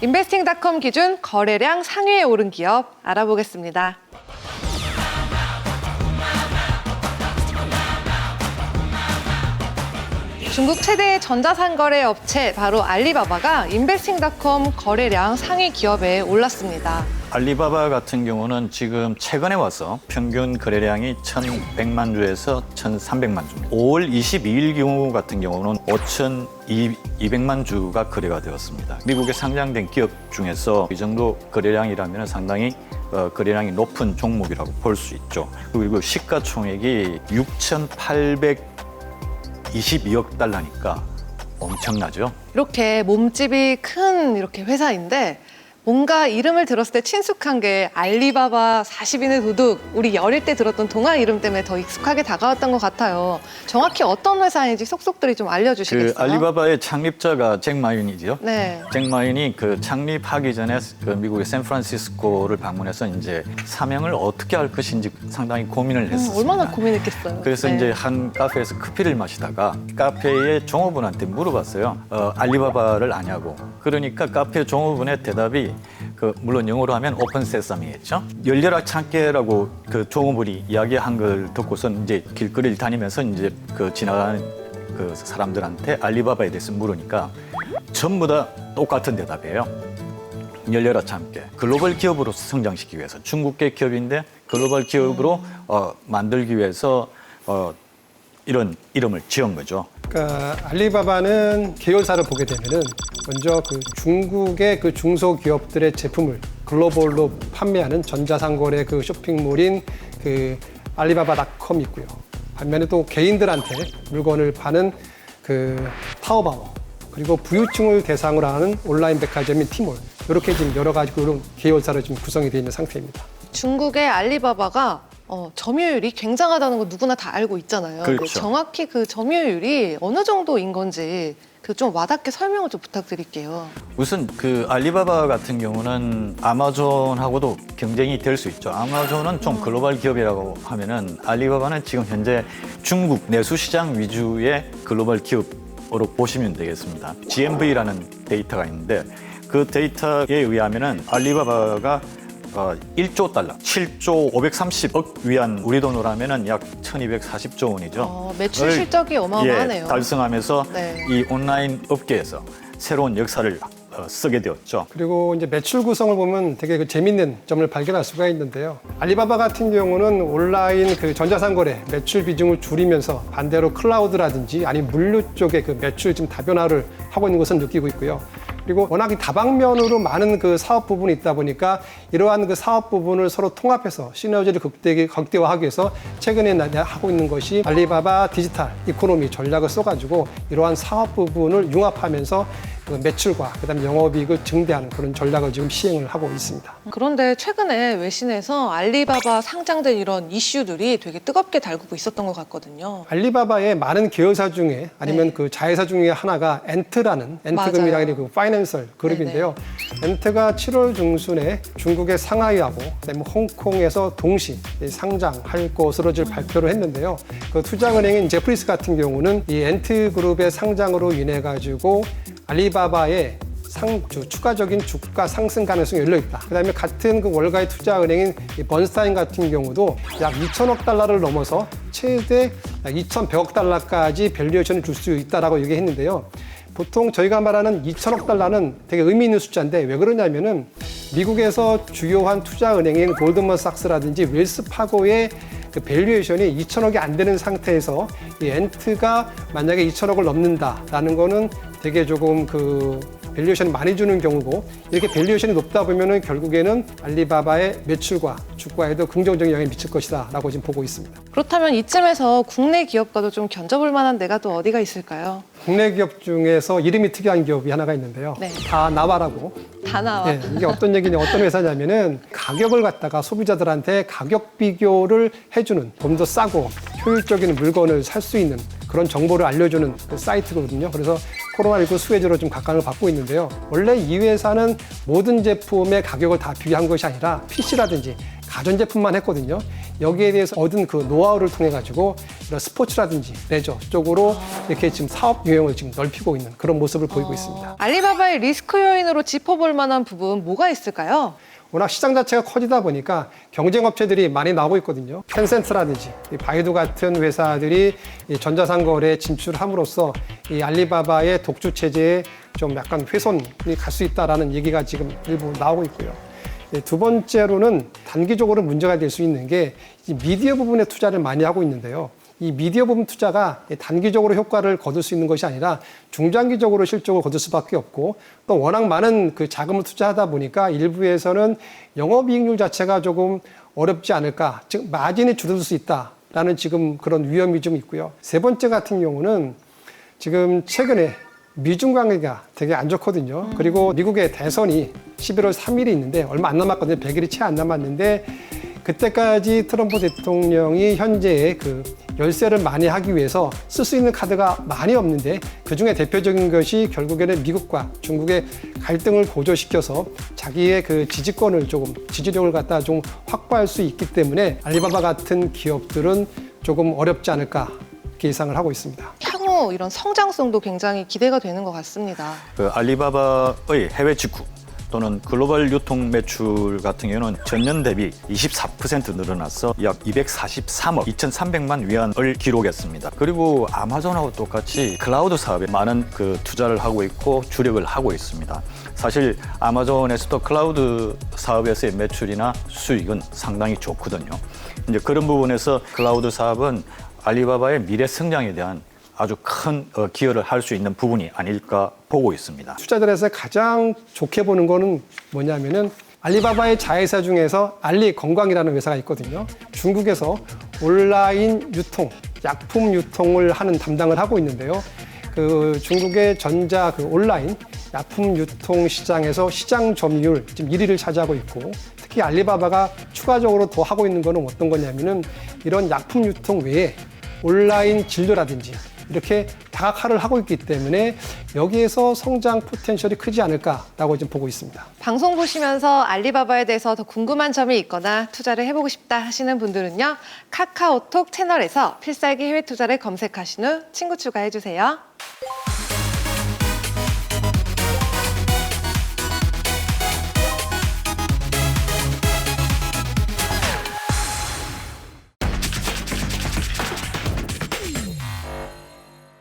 인베스팅닷컴 기준 거래량 상위에 오른 기업 알아보겠습니다. 중국 최대의 전자상거래 업체 바로 알리바바가 인베스팅닷컴 거래량 상위 기업에 올랐습니다. 알리바바 같은 경우는 지금 최근에 와서 평균 거래량이 1,100만 주에서 1,300만 주입니다. 5월 22일 경우 같은 경우는 5,200만 주가 거래가 되었습니다. 미국에 상장된 기업 중에서 이 정도 거래량이라면 상당히 어, 거래량이 높은 종목이라고 볼 수 있죠. 그리고 시가총액이 6,822억 달러니까 엄청나죠. 이렇게 몸집이 큰 이렇게 회사인데 뭔가 이름을 들었을 때 친숙한 게 알리바바 40인의 도둑 우리 어릴 때 들었던 동화 이름 때문에 더 익숙하게 다가왔던 것 같아요. 정확히 어떤 회사인지 속속들이 좀 알려주시겠어요? 그 알리바바의 창립자가 잭 마윤이죠. 네. 잭 마윤이 그 창립하기 전에 그 미국의 샌프란시스코를 방문해서 이제 사명을 어떻게 할 것인지 상당히 고민을 음, 했었습니다. 얼마나 고민했겠어요. 그래서 네. 이제 한 카페에서 커피를 마시다가 카페의 종업원한테 물어봤어요. 어, 알리바바를 아냐고. 그러니까 카페 종업원의 대답이 그 물론 영어로 하면 오픈 세sam이겠죠. 열려라 창께라고 그 종업원이 이야기한 걸 듣고선 이제 길거리를 다니면서 이제 그 지나가는 그 사람들한테 알리바바에 대해서 물으니까 전부 다 똑같은 대답이에요. 열려라 참깨. 글로벌 기업으로 성장시키기 위해서 중국계 기업인데 글로벌 기업으로 어, 만들기 위해서 어, 이런 이름을 지은 거죠. 그러니까 알리바바는 계열사를 보게 되면은 먼저 그 중국의 그 중소기업들의 제품을 글로벌로 판매하는 전자상거래 그 쇼핑몰인 그 알리바바닷컴이 있고요. 반면에 또 개인들한테 물건을 파는 그 타오바오 그리고 부유층을 대상으로 하는 온라인 백화점인 티몰 이렇게 지금 여러 가지 그런 계열사로 지금 구성이 되어 있는 상태입니다. 중국의 알리바바가 어, 점유율이 굉장하다는 거 누구나 다 알고 있잖아요. 그렇죠. 정확히 그 점유율이 어느 정도인 건지 그 좀 와닿게 설명을 좀 부탁드릴게요. 우선 그 알리바바 같은 경우는 아마존하고도 경쟁이 될 수 있죠. 아마존은 좀 글로벌 기업이라고 하면은 알리바바는 지금 현재 중국 내수 시장 위주의 글로벌 기업으로 보시면 되겠습니다. GMV라는 데이터가 있는데 그 데이터에 의하면은 알리바바가 어, 1조 달러, 7조 530억 위안 우리 돈으로 하면은 약 1240조 원이죠. 어, 매출 을, 실적이 어마어마하네요. 예, 달성하면서 네. 이 온라인 업계에서 새로운 역사를 어, 쓰게 되었죠. 그리고 이제 매출 구성을 보면 되게 그 재밌는 점을 발견할 수가 있는데요. 알리바바 같은 경우는 온라인 그 전자상거래 매출 비중을 줄이면서 반대로 클라우드라든지 아니면 물류 쪽의 그 매출 지금 다변화를 하고 있는 것을 느끼고 있고요. 그리고 워낙 이 다방면으로 많은 그 사업 부분이 있다 보니까 이러한 그 사업 부분을 서로 통합해서 시너지를 극대, 극대화하기 위해서 최근에 나- 하고 있는 것이 알리바바 디지털 이코노미 전략을 써가지고 이러한 사업 부분을 융합하면서 그 매출과 그다음에 영업이익을 증대하는 그런 전략을 지금 시행을 하고 있습니다. 그런데 최근에 외신에서 알리바바 상장된 이런 이슈들이 되게 뜨겁게 달구고 있었던 것 같거든요. 알리바바의 많은 계열사 중에 아니면 네. 그 자회사 중에 하나가 엔트라는 엔트금이라는 그 파이낸셜 그룹인데요. 엔트가 7월 중순에 중국의 상하이하고 그다음에 홍콩에서 동시 상장할 것으로 지금 발표를 했는데요. 그 투자은행인 제프리스 같은 경우는 이 엔트 그룹의 상장으로 인해 가지고 알리바바의 상, 주, 추가적인 주가 상승 가능성이 열려 있다. 그다음에 같은 그 월가의 투자 은행인 이 번스타인 같은 경우도 약 2천억 달러를 넘어서 최대 약 2,100억 달러까지 밸류에이션을 줄 수 있다라고 얘기했는데요. 보통 저희가 말하는 2천억 달러는 되게 의미 있는 숫자인데 왜 그러냐면은 미국에서 주요한 투자 은행인 골드먼삭스라든지 웰스 파고의 그 밸류에이션이 2천억이 안 되는 상태에서 이 엔트가 만약에 2천억을 넘는다라는 거는 되게 조금 그 밸류에이션이 많이 주는 경우고 이렇게 밸류에이션이 높다 보면은 결국에는 알리바바의 매출과 주가에도 긍정적인 영향을 미칠 것이다라고 지금 보고 있습니다. 그렇다면 이쯤에서 국내 기업과도 좀 견져볼 만한 데가 또 어디가 있을까요? 국내 기업 중에서 이름이 특이한 기업이 하나가 있는데요. 네. 다 나와라고. 다 나와. 예, 이게 어떤 얘기냐, 어떤 회사냐면은 가격을 갖다가 소비자들한테 가격 비교를 해주는 좀 더 싸고 효율적인 물건을 살 수 있는 그런 정보를 알려주는 그 사이트거든요. 그래서 코로나19 수혜주로 좀 각광을 받고 있는데요. 원래 이 회사는 모든 제품의 가격을 다 비교한 것이 아니라 PC라든지 가전제품만 했거든요. 여기에 대해서 얻은 그 노하우를 통해 가지고 이런 스포츠라든지 레저 쪽으로 이렇게 지금 사업 유형을 지금 넓히고 있는 그런 모습을 보이고 있습니다. 알리바바의 리스크 요인으로 짚어볼 만한 부분 뭐가 있을까요? 워낙 시장 자체가 커지다 보니까 경쟁 업체들이 많이 나오고 있거든요. 텐센트라든지 이 바이두 같은 회사들이 이 전자상거래에 진출함으로써 이 알리바바의 독주 체제에 좀 약간 훼손이 갈 수 있다라는 얘기가 지금 일부 나오고 있고요. 예, 두 번째로는 단기적으로 문제가 될 수 있는 게이 미디어 부분에 투자를 많이 하고 있는데요. 이 미디어 부분 투자가 단기적으로 효과를 거둘 수 있는 것이 아니라 중장기적으로 실적을 거둘 수밖에 없고 또 워낙 많은 그 자금을 투자하다 보니까 일부에서는 영업이익률 자체가 조금 어렵지 않을까, 즉 마진이 줄어들 수 있다라는 지금 그런 위험이 좀 있고요. 세 번째 같은 경우는 지금 최근에 미중 관계가 되게 안 좋거든요. 그리고 미국의 대선이 11월 3일이 있는데 얼마 안 남았거든요. 100일이 채 안 남았는데 그때까지 트럼프 대통령이 현재의 그 열세를 많이 하기 위해서 쓸 수 있는 카드가 많이 없는데 그 중에 대표적인 것이 결국에는 미국과 중국의 갈등을 고조시켜서 자기의 그 지지권을 조금 지지력을 갖다 좀 확보할 수 있기 때문에 알리바바 같은 기업들은 조금 어렵지 않을까 이렇게 예상을 하고 있습니다. 이런 성장성도 굉장히 기대가 되는 것 같습니다. 그 알리바바의 해외 직구 또는 글로벌 유통 매출 같은 경우는 전년 대비 24% 늘어나서 약 243억 2,300만 위안을 기록했습니다. 그리고 아마존하고 똑같이 클라우드 사업에 많은 그 투자를 하고 있고 주력을 하고 있습니다. 사실 아마존에서도 클라우드 사업에서의 매출이나 수익은 상당히 좋거든요. 이제 그런 부분에서 클라우드 사업은 알리바바의 미래 성장에 대한 아주 큰 어, 기여를 할 수 있는 부분이 아닐까 보고 있습니다. 투자들에서 가장 좋게 보는 거는 뭐냐면은 알리바바의 자회사 중에서 알리 건강이라는 회사가 있거든요. 중국에서 온라인 유통, 약품 유통을 하는 담당을 하고 있는데요. 그 중국의 전자 그 온라인 약품 유통 시장에서 시장 점유율 지금 1위를 차지하고 있고 특히 알리바바가 추가적으로 더 하고 있는 거는 어떤 거냐면은 이런 약품 유통 외에 온라인 진료라든지 이렇게 다각화를 하고 있기 때문에 여기에서 성장 포텐셜이 크지 않을까라고 지금 보고 있습니다. 방송 보시면서 알리바바에 대해서 더 궁금한 점이 있거나 투자를 해보고 싶다 하시는 분들은요. 카카오톡 채널에서 필살기 해외 투자를 검색하신 후 친구 추가해주세요.